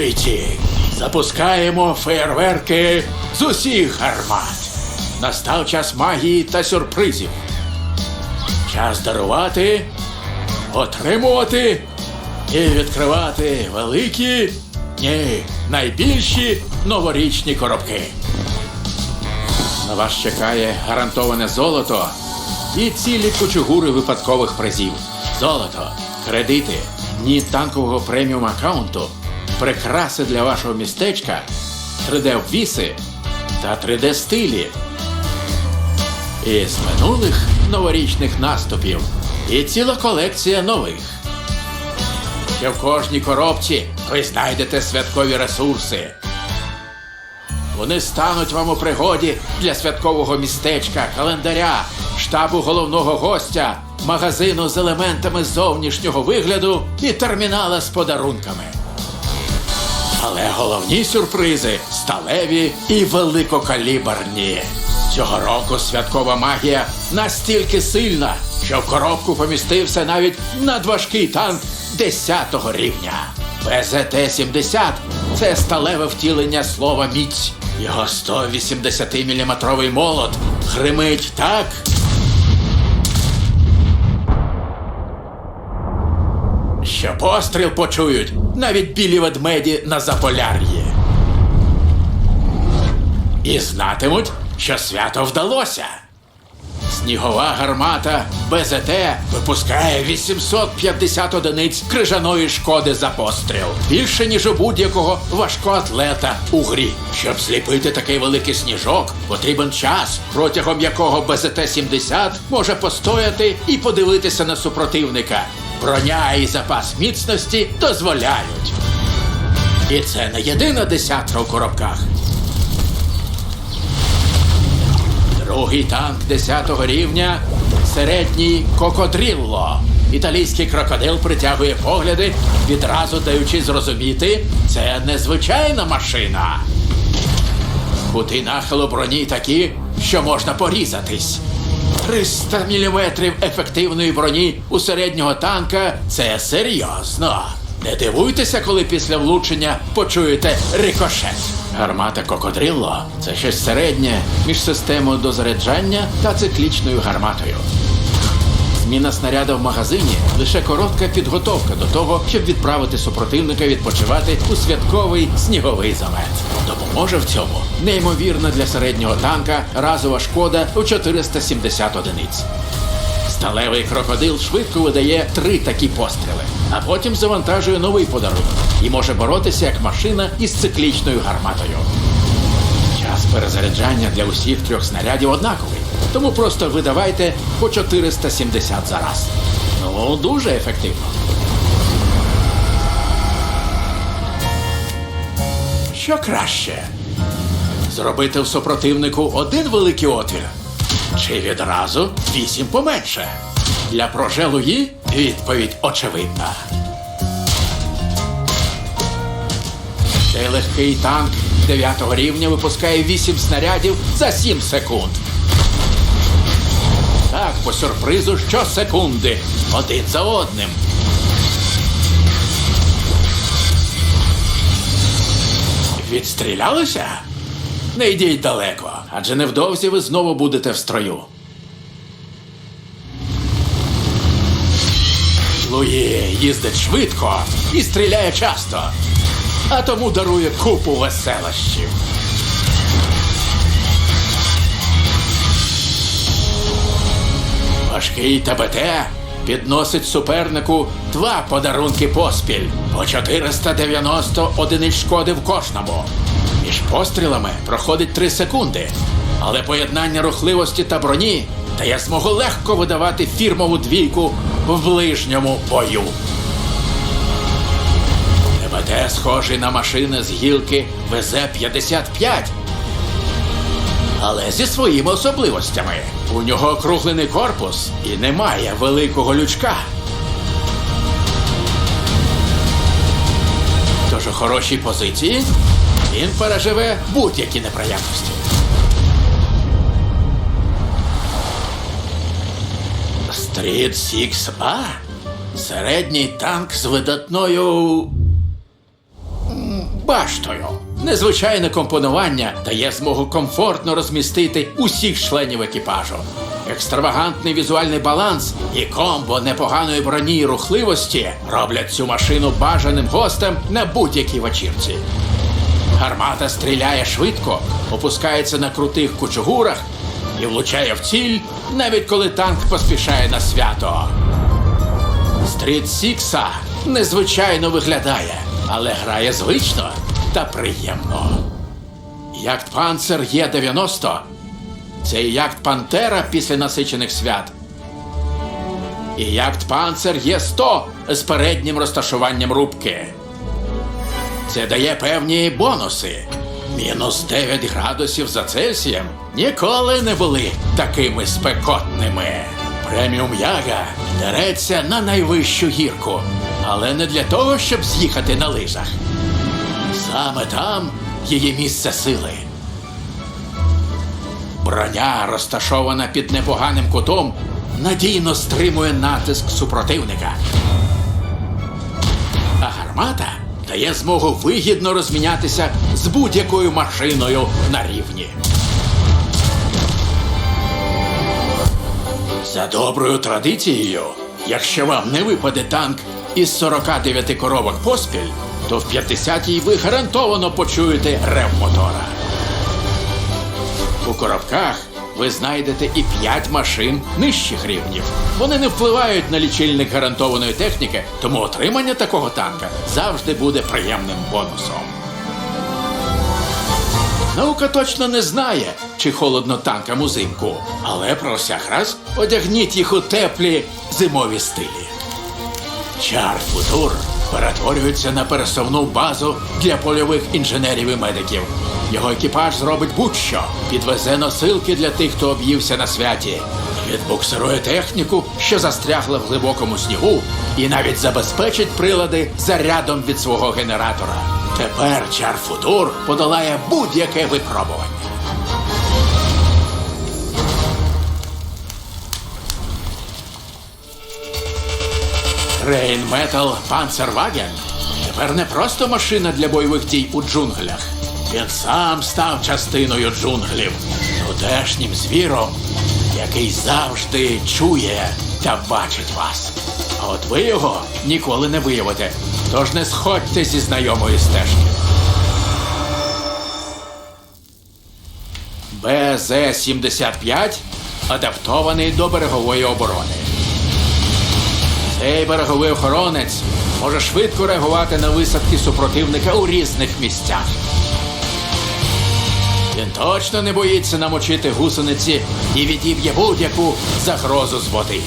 Бійці, запускаємо фейерверки з усіх гармат. Настав час магії та сюрпризів. Час дарувати, отримувати і відкривати великі, ні, найбільші новорічні коробки. На вас чекає гарантоване золото і цілі кучугури випадкових призів. Золото, кредити, дні танкового преміум аккаунту, прикраси для вашого містечка, 3D-обвіси та 3D-стилі. Із минулих новорічних наступів і ціла колекція нових. Ще в кожній коробці ви знайдете святкові ресурси. Вони стануть вам у пригоді для святкового містечка, календаря, штабу головного гостя, магазину з елементами зовнішнього вигляду і термінала з подарунками. Але головні сюрпризи сталеві і великокаліберні. Цього року святкова магія настільки сильна, що в коробку помістився навіть надважкий танк 10-го рівня. БЗТ-70 – це сталеве втілення слова міць. Його 180-мм молот гримить так, що постріл почують навіть білі ведмеді на Заполяр'ї. І знатимуть, що свято вдалося. Снігова гармата БЗТ випускає 850 одиниць крижаної шкоди за постріл. Більше, ніж у будь-якого важкоатлета у грі. Щоб зліпити такий великий сніжок, потрібен час, протягом якого БЗТ-70 може постояти і подивитися на супротивника. Броня і запас міцності дозволяють. І це не єдина десятка у коробках. Другий танк 10-го рівня середній кокодрілло. Італійський крокодил притягує погляди, відразу даючи зрозуміти, це незвичайна машина. Кути нахилу броні такі, що можна порізатись. 300 мм ефективної броні у середнього танка це серйозно. Не дивуйтеся, коли після влучення почуєте рикошет. Гармата Кокодрілло це щось середнє між системою дозаряджання та циклічною гарматою. Зміна снаряда в магазині лише коротка підготовка до того, щоб відправити супротивника відпочивати у святковий сніговий замет. Допоможе в цьому неймовірна для середнього танка разова шкода у 470 одиниць. Сталевий крокодил швидко видає три такі постріли, а потім завантажує новий подарунок і може боротися як машина із циклічною гарматою. Час перезаряджання для усіх трьох снарядів однаковий, тому просто видавайте по 470 за раз. Ну, дуже ефективно. Що краще? Зробити в супротивнику один великий отвір. Чи відразу вісім поменше? Для прожелуї відповідь очевидна. Цей легкий танк 9 рівня випускає 8 снарядів за 7 секунд. Так, по сюрпризу щосекунди. Один за одним. Відстрілялися? Не йдіть далеко, адже невдовзі ви знову будете в строю. Луї їздить швидко і стріляє часто, а тому дарує купу веселощів. Важкий ТБТ підносить супернику два подарунки поспіль по 490 одиниць шкоди в кожному. Між пострілами проходить 3 секунди, але поєднання рухливості та броні дає змогу легко видавати фірмову двійку в ближньому бою. ТБТ схожий на машини з гілки ВЗ-55, але зі своїми особливостями. У нього округлений корпус і немає великого лючка. Тож у хорошій позиції він переживе будь-які неприємності. Стріт Сікс А середній танк з видатною баштою. Незвичайне компонування дає змогу комфортно розмістити усіх членів екіпажу. Екстравагантний візуальний баланс і комбо непоганої броні і рухливості роблять цю машину бажаним гостем на будь-якій вечірці. Гармата стріляє швидко, опускається на крутих кучугурах і влучає в ціль, навіть коли танк поспішає на свято. Стріт Сікса незвичайно виглядає, але грає звично та приємно. Яхт Панцер Є-90 це і яхт Пантера після насичених свят. І яхт Панцер Є-100 з переднім розташуванням рубки. Це дає певні бонуси. Мінус 9 градусів за Цельсієм ніколи не були такими спекотними. Преміум Яга дереться на найвищу гірку, але не для того, щоб з'їхати на лижах. Саме там її місце сили. Броня, розташована під непоганим кутом, надійно стримує натиск супротивника. А гармата дає змогу вигідно розмінятися з будь-якою машиною на рівні. За доброю традицією, якщо вам не випаде танк із 49 коробок поспіль, то в 50-й ви гарантовано почуєте рев мотора. У коробках ви знайдете і 5 машин нижчих рівнів. Вони не впливають на лічильник гарантованої техніки, тому отримання такого танка завжди буде приємним бонусом. Наука точно не знає, чи холодно танкам узимку, але про всяк раз одягніть їх у теплі зимові стилі. Чар Футур перетворюється на пересувну базу для польових інженерів і медиків. Його екіпаж зробить будь-що, підвезе носилки для тих, хто об'ївся на святі, відбуксирує техніку, що застрягла в глибокому снігу, і навіть забезпечить прилади зарядом від свого генератора. Тепер Чар Футур подолає будь-яке випробування. Рейн Метал Панцерваген тепер не просто машина для бойових дій у джунглях. Він сам став частиною джунглів, тутешнім звіром, який завжди чує та бачить вас. А от ви його ніколи не виявите, тож не сходьте зі знайомої стежки. БЗ-75 адаптований до берегової оборони. Цей береговий охоронець може швидко реагувати на висадки супротивника у різних місцях. Він точно не боїться намочити гусениці і відіб'є будь-яку загрозу з води.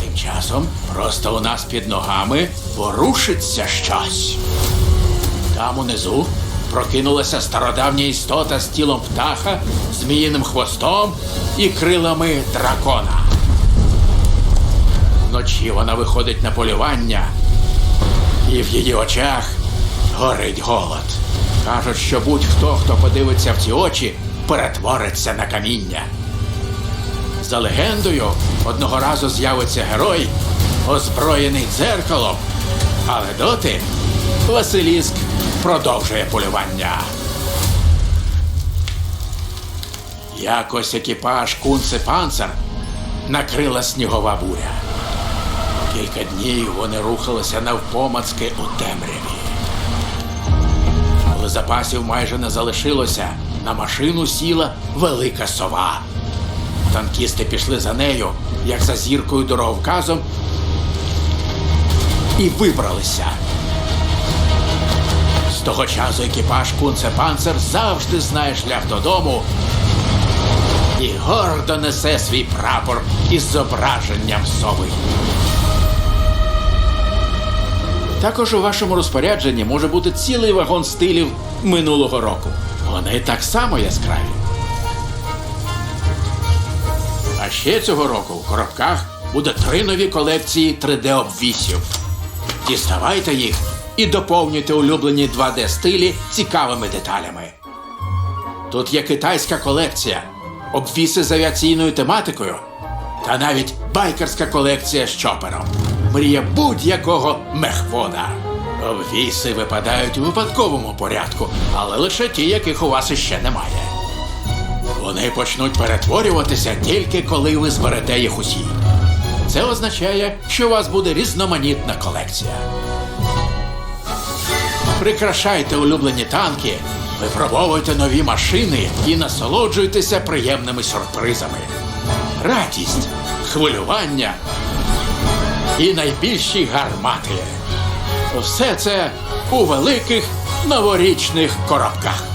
Тим часом просто у нас під ногами порушиться щось. Там унизу прокинулася стародавня істота з тілом птаха, зміїним хвостом і крилами дракона. Вночі вона виходить на полювання, і в її очах горить голод. Кажуть, що будь-хто, хто подивиться в ці очі, перетвориться на каміння. За легендою, одного разу з'явиться герой, озброєний дзеркалом, але доти Василіск продовжує полювання. Якось екіпаж Кунце Панцер накрила снігова буря. Кілька днів вони рухалися навпомацки у темряві. Коли запасів майже не залишилося, на машину сіла велика сова. Танкісти пішли за нею, як за зіркою дороговказом, і вибралися. З того часу екіпаж Кунце Панцер завжди знає шлях додому і гордо несе свій прапор із зображенням сови. Також у вашому розпорядженні може бути цілий вагон стилів минулого року. Вони так само яскраві. А ще цього року у коробках буде три нові колекції 3D-обвісів. Діставайте їх і доповнюйте улюблені 2D-стилі цікавими деталями. Тут є китайська колекція, обвіси з авіаційною тематикою та навіть байкерська колекція з чопером. Мрія будь-якого мехвода. Обвіси випадають у випадковому порядку, але лише ті, яких у вас іще немає. Вони почнуть перетворюватися тільки коли ви зберете їх усі. Це означає, що у вас буде різноманітна колекція. Прикрашайте улюблені танки, випробовуйте нові машини і насолоджуйтеся приємними сюрпризами. Радість, хвилювання і найбільші гармати. Все це у великих новорічних коробках.